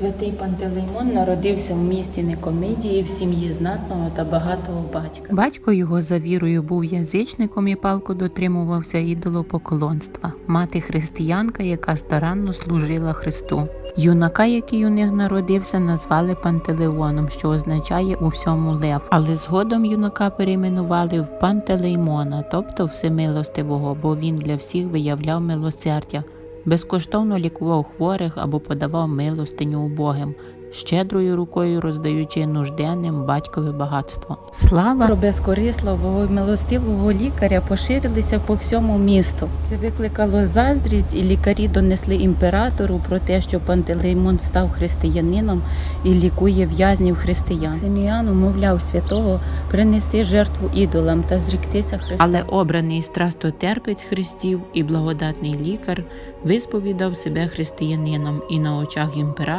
Святий Пантелеймон народився в місті Никомидії в сім'ї знатного та багатого батька. Батько його за вірою був язичником і палко дотримувався ідолопоклонства, мати християнка, яка старанно служила Христу. Юнака, який у них народився, назвали Пантелеоном, що означає у всьому лев. Але згодом юнака перейменували в Пантелеймона, тобто всемилостивого, бо він для всіх виявляв милосердя, безкоштовно лікував хворих або подавав милостиню убогим, щедрою рукою роздаючи нужденним батькове багатство. Слава Про безкорисливого милостивого лікаря поширилися по всьому місту. Це викликало заздрість, і лікарі донесли імператору про те, що Пантелеймон став християнином і лікує в'язнів християн. Симіан умовляв святого принести жертву ідолам та зріктися Христа. Але обраний страстотерпець Христів і благодатний лікар висповідав себе християнином і на очах імператора